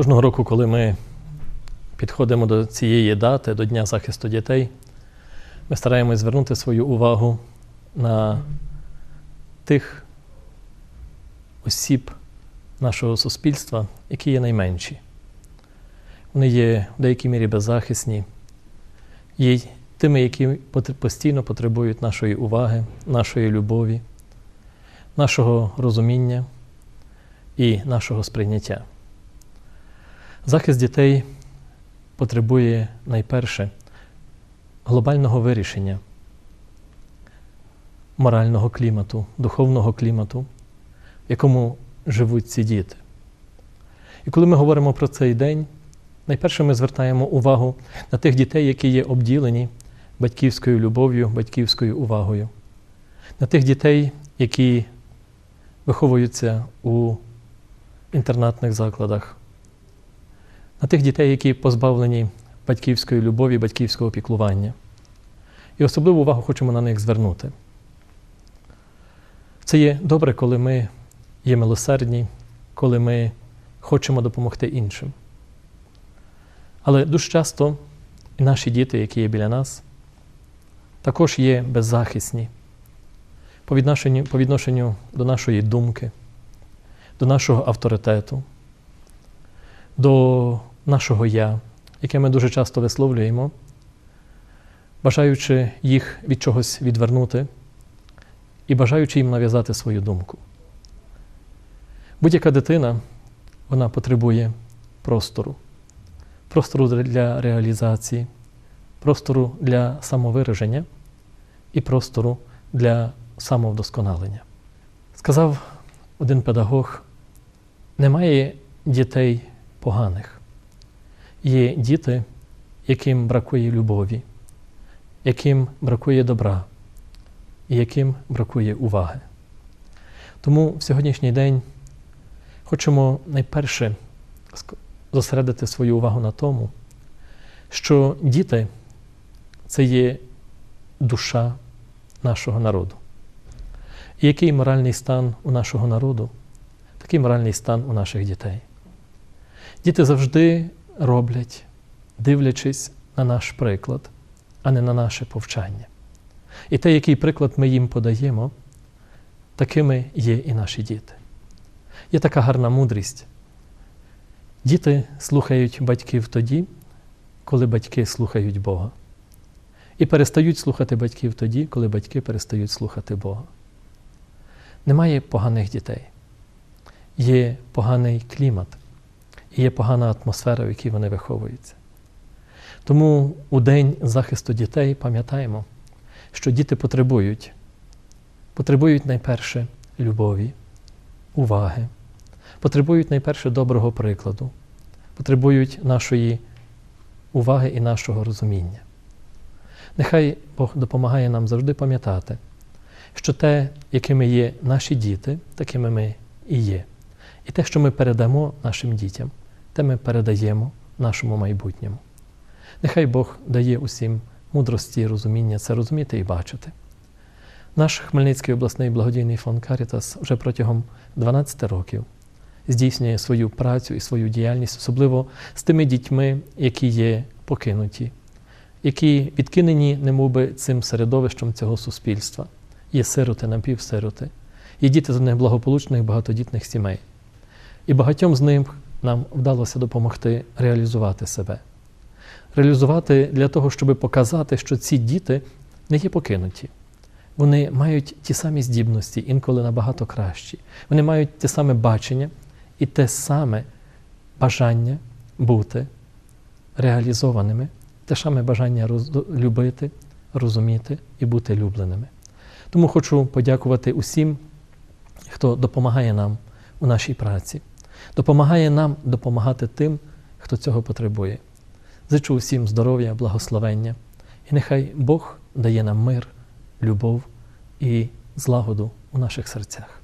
Кожного року, коли ми підходимо до цієї дати, до Дня захисту дітей, ми стараємось звернути свою увагу на тих осіб нашого суспільства, які є найменші. Вони є в деякій мірі беззахисні, є тими, які постійно потребують нашої уваги, нашої любові, нашого розуміння і нашого сприйняття. Захист дітей потребує найперше глобального вирішення морального клімату, духовного клімату, в якому живуть ці діти. І коли ми говоримо про цей день, найперше ми звертаємо увагу на тих дітей, які є обділені батьківською любов'ю, батьківською увагою, на тих дітей, які виховуються у інтернатних закладах, на тих дітей, які позбавлені батьківської любові, батьківського піклування. І особливу увагу хочемо на них звернути. Це є добре, коли ми є милосердні, коли ми хочемо допомогти іншим. Але дуже часто і наші діти, які є біля нас, також є беззахисні по відношенню, по відношенню до нашої думки, до нашого авторитету, до нашого я, яке ми дуже часто висловлюємо, бажаючи їх від чогось відвернути і бажаючи їм нав'язати свою думку. Будь-яка дитина вона потребує простору, простору для реалізації, простору для самовираження і простору для самовдосконалення. Сказав один педагог: немає дітей поганих. Є діти, яким бракує любові, яким бракує добра, і яким бракує уваги. Тому в сьогоднішній день хочемо найперше зосередити свою увагу на тому, що діти це є душа нашого народу. І який моральний стан у нашого народу, такий моральний стан у наших дітей. Діти завжди роблять, дивлячись на наш приклад, а не на наше повчання. І те, який приклад ми їм подаємо, такими є і наші діти. Є така гарна мудрість. Діти слухають батьків тоді, коли батьки слухають Бога. І перестають слухати батьків тоді, коли батьки перестають слухати Бога. Немає поганих дітей. Є поганий клімат, і є погана атмосфера, в якій вони виховуються. Тому у День захисту дітей пам'ятаємо, що діти потребують, потребують найперше любові, уваги, потребують найперше доброго прикладу, потребують нашої уваги і нашого розуміння. Нехай Бог допомагає нам завжди пам'ятати, що те, якими є наші діти, такими ми і є. І те, що ми передамо нашим дітям, те ми передаємо нашому майбутньому. Нехай Бог дає усім мудрості і розуміння це розуміти і бачити. Наш Хмельницький обласний благодійний фонд Карітас вже протягом 12 років здійснює свою працю і свою діяльність, особливо з тими дітьми, які є покинуті, які відкинені немовби цим середовищем цього суспільства. Є сироти, напівсироти, є діти з неблагополучних багатодітних сімей. І багатьом з них нам вдалося допомогти реалізувати себе. Реалізувати для того, щоб показати, що ці діти не є покинуті. Вони мають ті самі здібності, інколи набагато кращі. Вони мають те саме бачення і те саме бажання бути реалізованими, те саме бажання роз- любити, розуміти і бути любленими. Тому хочу подякувати усім, хто допомагає нам у нашій праці, допомагає нам допомагати тим, хто цього потребує. Зичу усім здоров'я, благословення, і нехай Бог дає нам мир, любов і злагоду у наших серцях.